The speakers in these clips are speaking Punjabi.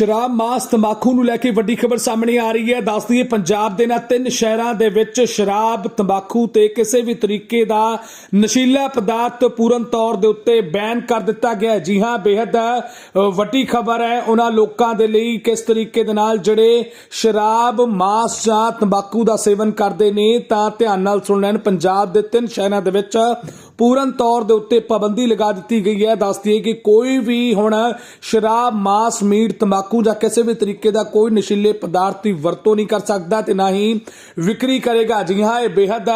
ਸ਼ਰਾਬ, ਮਾਸ, ਤੰਬਾਕੂ ਨੂੰ ਲੈ ਕੇ ਵੱਡੀ ਖਬਰ ਸਾਹਮਣੇ ਆ ਰਹੀ ਹੈ। ਦੱਸਦੀ ਹੈ ਪੰਜਾਬ ਦੇ ਨਾ ਤਿੰਨ ਸ਼ਹਿਰਾਂ ਦੇ ਵਿੱਚ ਸ਼ਰਾਬ, ਤੰਬਾਕੂ ਤੇ ਕਿਸੇ ਵੀ ਤਰੀਕੇ ਦਾ ਨਸ਼ੀਲਾ ਪਦਾਰਥ ਪੂਰਨ ਤੌਰ ਦੇ ਉੱਤੇ ਬੈਨ ਕਰ ਦਿੱਤਾ ਗਿਆ ਹੈ। ਜੀ ਹਾਂ ਬੇहद ਵੱਡੀ ਖਬਰ ਹੈ। ਉਹਨਾਂ ਲੋਕਾਂ ਦੇ ਲਈ ਕਿਸ ਤਰੀਕੇ ਦੇ ਨਾਲ ਜਿਹੜੇ ਸ਼ਰਾਬ, ਮਾਸ ਜਾਂ ਤੰਬਾਕੂ ਦਾ ਸੇਵਨ ਕਰਦੇ ਨੇ, ਤਾਂ ਧਿਆਨ ਨਾਲ ਸੁਣ ਲੈਣ। ਪੰਜਾਬ ਦੇ ਤਿੰਨ ਸ਼ਹਿਰਾਂ ਦੇ ਵਿੱਚ ਪੂਰਨ ਤੌਰ ਦੇ ਉੱਤੇ ਪਾਬੰਦੀ ਲਗਾ ਦਿੱਤੀ ਗਈ ਹੈ। ਦੱਸਦੀ ਹੈ ਕਿ ਕੋਈ ਵੀ ਹੁਣ ਸ਼ਰਾਬ, ਮਾਸ, ਮੀਟ, ਤੰਬਾਕੂ ਜਾਂ ਕਿਸੇ ਵੀ ਤਰੀਕੇ ਦਾ ਕੋਈ ਨਸ਼ੀਲੇ ਪਦਾਰਥ ਦੀ ਵਰਤੋਂ ਨਹੀਂ ਕਰ ਸਕਦਾ ਤੇ ਨਾ ਹੀ ਵਿਕਰੀ ਕਰੇਗਾ। ਜੀ ਹਾਂ, ਇਹ ਬੇहद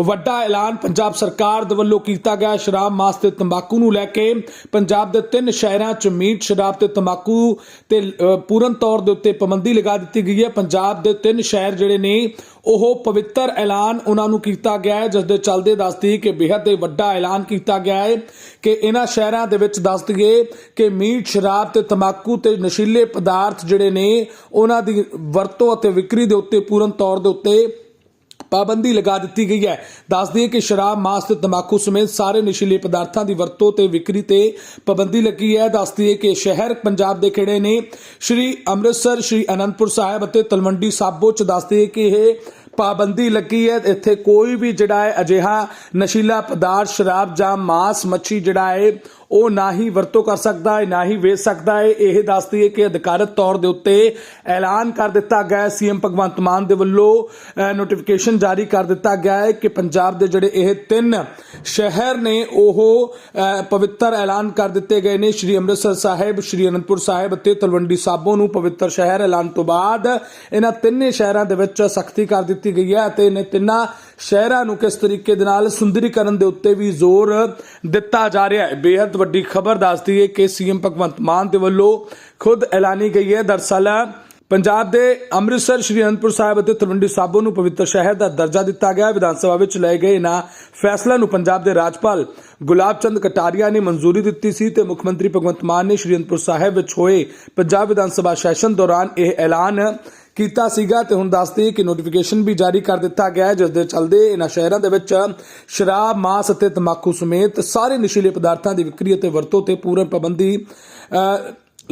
ਵੱਡਾ ਐਲਾਨ ਪੰਜਾਬ ਸਰਕਾਰ ਦੇ ਵੱਲੋਂ ਕੀਤਾ ਗਿਆ। ਸ਼ਰਾਬ, ਮਾਸ ਤੇ ਤੰਬਾਕੂ ਨੂੰ ਲੈ ਕੇ ਪੰਜਾਬ ਦੇ ਤਿੰਨ ਸ਼ਹਿਰਾਂ 'ਚ ਮੀਟ, ਸ਼ਰਾਬ ਤੇ ਤੰਬਾਕੂ ਤੇ ਪੂਰਨ ਤੌਰ ਦੇ ਉੱਤੇ ਪਾਬੰਦੀ ਲਗਾ ਦਿੱਤੀ ਗਈ ਹੈ। ਪੰਜਾਬ ਦੇ ਤਿੰਨ ਸ਼ਹਿਰ ਜਿਹੜੇ ਨੇ ਉਹ ਪਵਿੱਤਰ ਐਲਾਨ ਉਹਨਾਂ ਨੂੰ ਕੀਤਾ ਗਿਆ ਹੈ, ਜਿਸ ਦੇ ਚੱਲਦੇ ਦੱਸਦੀ ਕਿ ਬੇहद ਹੀ ਵੱਡਾ ਐਲਾਨ ਕੀਤਾ ਗਿਆ ਹੈ ਕਿ ਇਹਨਾਂ ਸ਼ਹਿਰਾਂ ਦੇ ਵਿੱਚ ਦੱਸ ਦਈਏ ਕਿ ਮੀਟ, ਸ਼ਰਾਬ ਤੇ ਤੰਬਾਕੂ ਤੇ ਨਸ਼ੀਲੇ ਪਦਾਰਥ ਜਿਹੜੇ ਨੇ, ਉਹਨਾਂ ਦੀ ਵਰਤੋਂ ਅਤੇ ਵਿਕਰੀ ਦੇ ਉੱਤੇ ਪੂਰਨ ਤੌਰ ਦੇ ਉੱਤੇ ਪਾਬੰਦੀ ਲਗਾ ਦਿੱਤੀ ਗਈ ਹੈ। ਦੱਸ ਦਈਏ ਕਿ ਸ਼ਰਾਬ, ਮਾਸ ਤੇ ਤੰਬਾਕੂ ਸਮੇਤ ਸਾਰੇ ਨਸ਼ੀਲੇ ਪਦਾਰਥਾਂ ਦੀ ਵਰਤੋਂ ਤੇ ਵਿਕਰੀ ਤੇ ਪਾਬੰਦੀ ਲੱਗੀ ਹੈ। ਦੱਸ ਦਈਏ ਕਿ ਸ਼ਹਿਰ ਪੰਜਾਬ ਦੇ ਕਿਹੜੇ ਨੇ ਸ਼੍ਰੀ ਅੰਮ੍ਰਿਤਸਰ, ਸ਼੍ਰੀ ਅਨੰਦਪੁਰ ਸਾਹਿਬ ਅਤੇ ਤਲਵੰਡੀ ਸਾਬੋ ਚ ਦੱਸ ਦਈਏ ਕਿ ਇਹ ਪਾਬੰਦੀ ਲੱਗੀ ਹੈ। ਇੱਥੇ ਕੋਈ ਵੀ ਜਿਹੜਾ ਹੈ ਅਜਿਹਾ ਨਸ਼ੀਲਾ ਪਦਾਰਥ, ਸ਼ਰਾਬ ਜਾਂ ਮਾਸ, ਮੱਛੀ ਜਿਹੜਾ ਹੈ ਉਹ ਨਾ ਹੀ ਵਰਤੋਂ ਕਰ ਸਕਦਾ ਹੈ, ਨਾ ਹੀ ਵੇਚ ਸਕਦਾ ਹੈ। ਇਹ ਦੱਸਦੀ ਹੈ ਕਿ ਅਧਿਕਾਰਤ ਤੌਰ ਦੇ ਉੱਤੇ ਐਲਾਨ ਕਰ ਦਿੱਤਾ ਗਿਆ ਹੈ। ਸੀਐਮ ਭਗਵੰਤ ਮਾਨ ਦੇ ਵੱਲੋਂ ਨੋਟੀਫਿਕੇਸ਼ਨ ਜਾਰੀ ਕਰ ਦਿੱਤਾ ਗਿਆ ਹੈ ਕਿ ਪੰਜਾਬ ਦੇ ਜਿਹੜੇ ਇਹ ਤਿੰਨ ਸ਼ਹਿਰ ਨੇ, ਉਹ ਪਵਿੱਤਰ ਐਲਾਨ ਕਰ ਦਿੱਤੇ ਗਏ ਨੇ। ਸ਼੍ਰੀ ਅੰਮ੍ਰਿਤਸਰ ਸਾਹਿਬ, ਸ਼੍ਰੀ ਅਨੰਦਪੁਰ ਸਾਹਿਬ ਅਤੇ ਤਲਵੰਡੀ ਸਾਬੋ ਨੂੰ ਪਵਿੱਤਰ ਸ਼ਹਿਰ ਐਲਾਨ ਤੋਂ ਬਾਅਦ ਇਹਨਾਂ ਤਿੰਨੇ ਸ਼ਹਿਰਾਂ ਦੇ ਵਿੱਚ ਸਖਤੀ ਕਰ ਦਿੱਤੀ ਗਈ ਹੈ ਅਤੇ ਇਹਨਾਂ ਤਿੰਨਾਂ ਸ਼ਹਿਰਾਂ ਨੂੰ ਕਿਸ ਤਰੀਕੇ ਦੇ ਨਾਲ ਸੁੰਦਰੀਕਰਨ ਦੇ ਉੱਤੇ ਵੀ ਜ਼ੋਰ ਦਿੱਤਾ ਜਾ ਰਿਹਾ ਹੈ। ਬੇहद ਵੱਡੀ ਖਬਰ ਦੱਸਦੀ ਹੈ ਕਿ ਸੀਐਮ ਭਗਵੰਤ ਮਾਨ ਦੇ ਵੱਲੋਂ ਖੁਦ ਐਲਾਨੀ ਗਈ ਹੈ। ਦਰਸਲ ਪੰਜਾਬ ਦੇ ਅੰਮ੍ਰਿਤਸਰ ਸ਼੍ਰੀ ਅਨੰਦਪੁਰ ਸਾਹਿਬ ਅਤੇ ਤਲਵੰਡੀ ਸਾਬੋ ਨੂੰ ਪਵਿੱਤਰ ਸ਼ਹਿਰ ਦਾ ਦਰਜਾ ਦਿੱਤਾ ਗਿਆ। ਵਿਧਾਨ ਸਭਾ ਵਿੱਚ ਲਏ ਗਏ ਨਾ ਫੈਸਲਾ ਨੂੰ ਪੰਜਾਬ ਦੇ ਰਾਜਪਾਲ ਗੁਲਾਬ ਚੰਦ ਕਟਾਰੀਆ ਨੇ ਮਨਜ਼ੂਰੀ ਦਿੱਤੀ ਸੀ ਤੇ ਮੁੱਖ ਮੰਤਰੀ ਭਗਵੰਤ ਮਾਨ ਨੇ ਸ਼੍ਰੀ ਅਨੰਦਪੁਰ ਸਾਹਿਬ ਵਿੱਚ ਹੋਏ ਪੰਜਾਬ ਵਿਧਾਨ ਸਭਾ ਸੈਸ਼ਨ ਦੌਰਾਨ ਇਹ ਐਲਾਨ ਕੀਤਾ ਸੀਗਾ ਤੇ ਹੁਣ ਦੱਸਦੇ ਕਿ ਨੋਟੀਫਿਕੇਸ਼ਨ ਵੀ ਜਾਰੀ ਕਰ ਦਿੱਤਾ ਗਿਆ ਜਿਸ ਦੇ ਚਲਦੇ ਇਹਨਾਂ ਸ਼ਹਿਰਾਂ ਦੇ ਵਿੱਚ ਸ਼ਰਾਬ, ਮਾਸ ਅਤੇ ਤੰਬਾਕੂ ਸਮੇਤ ਸਾਰੇ ਨਸ਼ੀਲੇ ਪਦਾਰਥਾਂ ਦੀ ਵਿਕਰੀ ਅਤੇ ਵਰਤੋਂ ਤੇ ਪੂਰਨ ਪਾਬੰਦੀ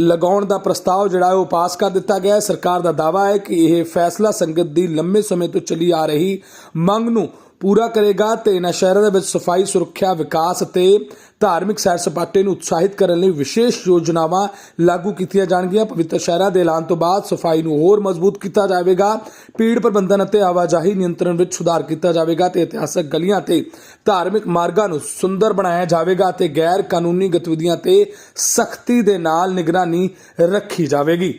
ਲਗਾਉਣ ਦਾ ਪ੍ਰਸਤਾਵ ਜਿਹੜਾ ਹੈ ਉਹ ਪਾਸ ਕਰ ਦਿੱਤਾ ਗਿਆ ਹੈ। ਸਰਕਾਰ ਦਾ ਦਾਅਵਾ ਹੈ ਕਿ ਇਹ ਫੈਸਲਾ ਸੰਗਤ ਦੀ ਲੰਮੇ ਸਮੇਂ ਤੋਂ ਚੱਲੀ ਆ ਰਹੀ ਮੰਗ ਨੂੰ ਪੂਰਾ ਕਰੇਗਾ ਤੇ ਇਹਨਾਂ ਸ਼ਹਿਰਾਂ ਦੇ ਵਿੱਚ ਸਫ਼ਾਈ, ਸੁਰੱਖਿਆ, ਵਿਕਾਸ ਅਤੇ ਧਾਰਮਿਕ ਸੈਰ ਸਪਾਟੇ ਨੂੰ ਉਤਸ਼ਾਹਿਤ ਕਰਨ ਲਈ ਵਿਸ਼ੇਸ਼ ਯੋਜਨਾਵਾਂ ਲਾਗੂ ਕੀਤੀਆਂ ਜਾਣਗੀਆਂ। ਪਵਿੱਤਰ ਸ਼ਹਿਰਾਂ ਦੇ ਐਲਾਨ ਤੋਂ ਬਾਅਦ ਸਫ਼ਾਈ ਨੂੰ ਹੋਰ ਮਜ਼ਬੂਤ ਕੀਤਾ ਜਾਵੇਗਾ। ਭੀੜ ਪ੍ਰਬੰਧਨ ਅਤੇ ਆਵਾਜਾਈ ਨਿਯੰਤਰਣ ਵਿੱਚ ਸੁਧਾਰ ਕੀਤਾ ਜਾਵੇਗਾ ਤੇ ਇਤਿਹਾਸਕ ਗਲੀਆਂ ਤੇ ਧਾਰਮਿਕ ਮਾਰਗਾਂ ਨੂੰ ਸੁੰਦਰ ਬਣਾਇਆ ਜਾਵੇਗਾ ਤੇ ਗੈਰ ਕਾਨੂੰਨੀ ਗਤੀਵਿਧੀਆਂ ਤੇ ਸਖਤੀ ਦੇ ਨਾਲ ਨਿਗਰਾਨੀ ਰੱਖੀ ਜਾਵੇਗੀ।